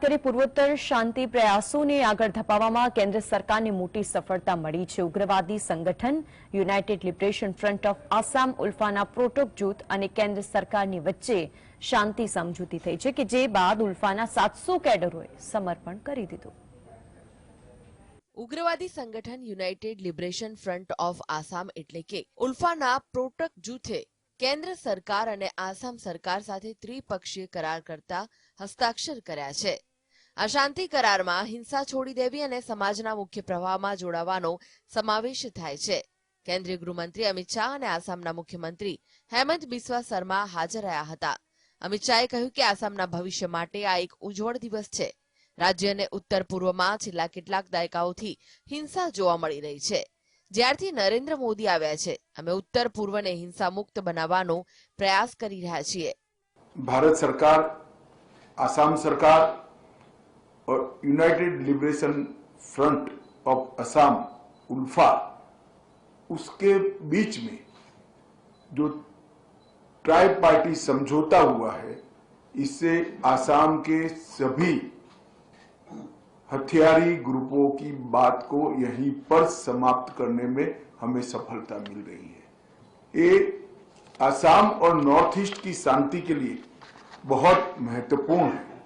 કરી પૂર્વોત્તર શાંતિ પ્રયાસોને આગળ ધપાવવામાં કેન્દ્ર સરકારને મોટી સફળતા મળી છે. ઉગ્રવાદી સંગઠન united liberation front of Assam, ઉલ્ફાના પ્રોટોક જૂથ અને કેન્દ્ર સરકારની વચ્ચે શાંતિ સમજૂતી થઈ છે કે જે બાદ ઉલ્ફાના સાતસો કેડરોએ સમર્પણ કરી દીધું. ઉગ્રવાદી સંગઠન united liberation front of Assam એટલે કે ઉલ્ફાના પ્રોટક જૂથે કેન્દ્ર સરકાર અને આસામ સરકાર સાથે ત્રિપક્ષીય કરાર કરતા હસ્તાક્ષર કર્યા છે. આ શાંતિ કરારમાં હિંસા છોડી દેવી અને સમાજના મુખ્ય પ્રવાહમાં જોડાવાનો સમાવેશ થાય છે. કેન્દ્રીય ગૃહમંત્રી અમિત શાહ અને આસામના મુખ્યમંત્રી હેમંત બિસ્વા શર્મા હાજર રહ્યા હતા. અમિત શાહે કહ્યું કે આસામના ભવિષ્ય માટે આ એક ઉજ્જવળ દિવસ છે. રાજ્યને ઉત્તર પૂર્વમાં છેલ્લા કેટલાક દાયકાઓથી હિંસા જોવા મળી રહી છે. જ્યારથી નરેન્દ્ર મોદી આવ્યા છે, અમે ઉત્તર પૂર્વને હિંસા મુક્ત બનાવવાનો પ્રયાસ કરી રહ્યા છીએ. ભારત સરકાર, આસામ સરકાર united liberation front of Assam ULFA उसके बीच में जो ट्राई पार्टी समझौता हुआ है, इससे आसाम के सभी हथियारी ग्रुपों की बात को यहीं पर समाप्त करने में हमें सफलता मिल रही है। ये आसाम और नॉर्थ ईस्ट की शांति के लिए बहुत महत्वपूर्ण है।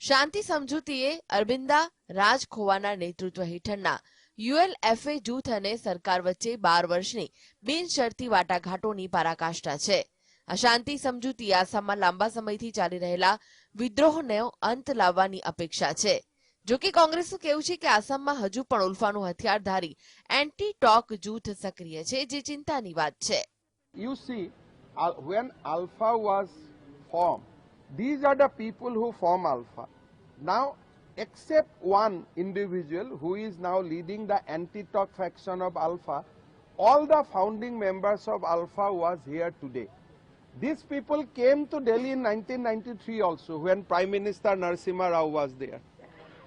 શાંતિ સમજૂતીએ અરવિંદા રાજ ખોવાના નેતૃત્વ હેઠળના યુએલએફએ જૂથ અને સરકાર વચ્ચે બાર વર્ષની બિનશરતી વાટાઘાટોની પરાકાષ્ઠા છે. આ શાંતિ સમજૂતી આસામમાં લાંબા સમયથી ચાલી રહેલા વિદ્રોહનો અંત લાવવાની અપેક્ષા છે. જો કે કોંગ્રેસનું કહેવું છે કે આસામમાં હજુ પણ ઉલ્ફાનું હથિયારધારી એન્ટી ટોક જૂથ સક્રિય છે જે ચિંતાની વાત છે. U C uh, when Alpha was formed, these are the people who form Alpha. Now, except one individual who is now leading the anti-talk faction of Alpha, all the founding members of Alpha was here today. These people came to Delhi in 1993 also when Prime Minister Narasimha Rao was there.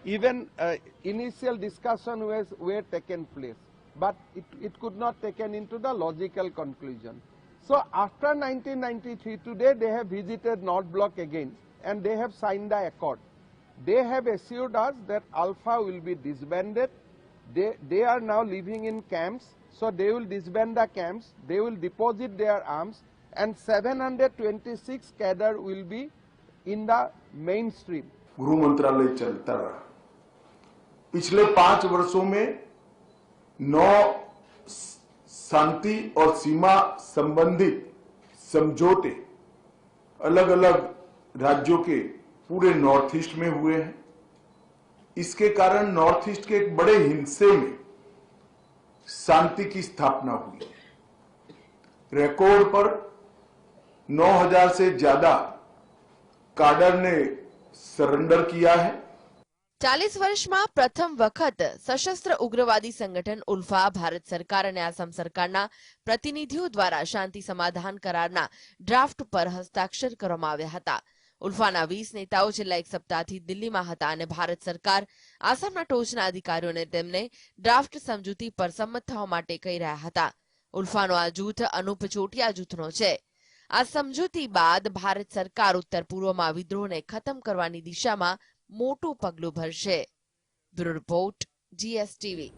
Even uh, initial discussion was, were taken place, but it, it could not taken into the logical conclusion. So after 1993, today they have visited North Block again and they have signed the accord. They have assured us that Alpha will be disbanded. They, they are now living in camps, so they will disband the camps, they will deposit their arms and 726 cadre will be in the mainstream. गृह मंत्रालय चलता रहा पिछले पांच वर्षों में नौ शांति और सीमा संबंधित समझौते अलग अलग राज्यों के पूरे नॉर्थ ईस्ट में हुए हैं। इसके कारण नॉर्थ ईस्ट के एक बड़े हिस्से में शांति की स्थापना हुई रिकॉर्ड पर 9000 से ज़्यादा काडर ने सरेंडर किया है। ચાલીસ વર્ષમાં પ્રથમ વખત સશસ્ત્ર ઉગ્રવાદી સંગઠન ઉલ્ફા ભારત સરકાર અને આસામ સરકારના પ્રતિનિધિઓ દ્વારા શાંતિ સમાધાન કરારના ડ્રાફ્ટ પર હસ્તાક્ષર કરવામાં આવ્યા હતા. ઉલ્ફાના વીસ નેતાઓ છેલ્લા એક સપ્તાહથી દિલ્હીમાં હતા અને ભારત સરકાર આસામના ટોચના અધિકારીઓને તેમને ડ્રાફ્ટ સમજૂતી પર સંમત થવા માટે કહી રહ્યા હતા. ઉલ્ફાનો આ જૂથ અનુપ ચોટિયા જૂથનો છે. આ સમજૂતી બાદ ભારત સરકાર ઉત્તર પૂર્વમાં વિદ્રોહને ખતમ કરવાની દિશામાં મોટું પગલું ભરશે. Bureau report GSTV